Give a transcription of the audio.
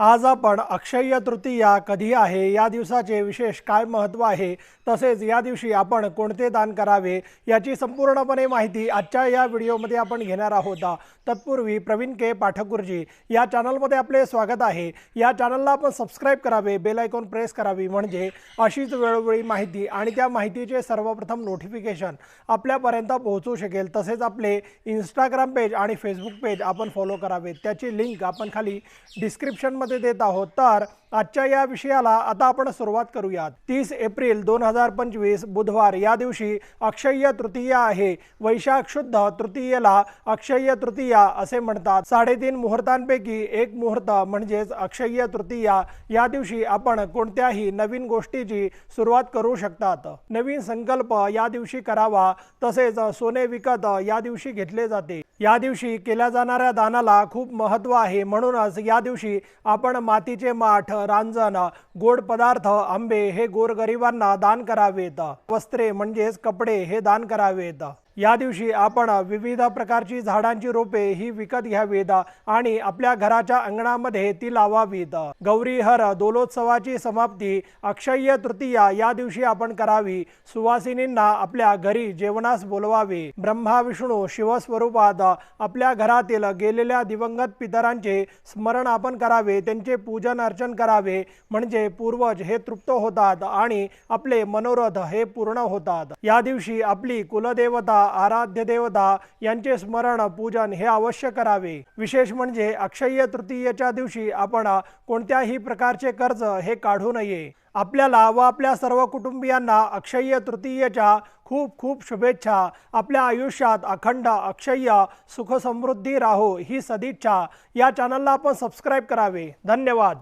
आज आपण अक्षय्य तृतीया कधी आहे? या दिवसाचे विशेष काय महत्त्व आहे? तसेच या दिवशी आपण कोणते दान करावे? याची संपूर्णपणे माहिती आजच्या या व्हिडिओमध्ये आपण घेणार आहोत. तत्पूर्वी प्रवीण के. पाठकुरजी या चॅनलमध्ये आपले स्वागत आहे. या चॅनलला आपण सबस्क्राईब करावे बेल आयकॉन प्रेस करावी म्हणजे अशीच वेळोवेळी माहिती आणि त्या माहितीचे सर्वप्रथम नोटिफिकेशन आपल्यापर्यंत पोहोचू शकेल. तसेच आपले इंस्टाग्राम पेज आणि फेसबुक पेज आपण फॉलो करावे त्याची लिंक आपण खाली डिस्क्रिप्शनमध्ये देत आहोत. तर आजच्या या विषयाला आता आपण सुरुवात करूयात. तीस एप्रिल दोन हजार पंचवीस बुधवार या दिवशी अक्षय्य तृतीया आहे. वैशाख शुद्ध तृतीयेला अक्षय्य तृतीया असे म्हणतात. साडेतीन मुहूर्तांपैकी एक मुहूर्त म्हणजेच अक्षय्य तृतीया या दिवशी आपण कोणत्याही नवीन गोष्टीची सुरुवात करू शकतात. नवीन संकल्प या दिवशी करावा तसेच सोने विकत या दिवशी घेतले जाते. या दिवशी केल्या जाणाऱ्या दानाला खूप महत्त्व आहे. म्हणूनच या दिवशी आपण मातीचे माठ रांजण गोड पदार्थ आंबे हे गोरगरिबांना दान करावेत. वस्त्रे म्हणजेच कपडे हे दान करावेत. या दिवशी आपण विविध प्रकारची झाडांची रोपे ही विकत घ्यावीत आणि आपल्या घराच्या अंगणामध्ये ती लावावीत. गौरीहर दोलोत्सवाची समाप्ती अक्षय्य तृतीया या दिवशी आपण करावी. सुवासिनींना आपल्या घरी जेवणास बोलवावे. ब्रह्मा विष्णू शिवस्वरूपात आपल्या घरातील गेलेल्या दिवंगत पितरांचे स्मरण आपण करावे त्यांचे पूजन अर्चन करावे. म्हणजे पूर्वज हे तृप्त होतात आणि आपले मनोरथ हे पूर्ण होतात. या दिवशी आपली कुलदेवता आराध्य देवता यांचे स्मरण पूजन हे अवश्य करावे. विशेष म्हणजे अक्षय्य तृतीयेच्या दिवशी आपण कोणत्याही प्रकारचे कर्ज हे काढू नये. आपल्याला व आपल्या सर्व कुटुंबियांना अक्षय्य तृतीयेच्या खूप खूप शुभेच्छा. आपल्या आयुष्यात अखंड अक्षय्य सुख समृद्धी राहो ही सदिच्छा. या चॅनलला आपण सबस्क्राईब करावे. धन्यवाद.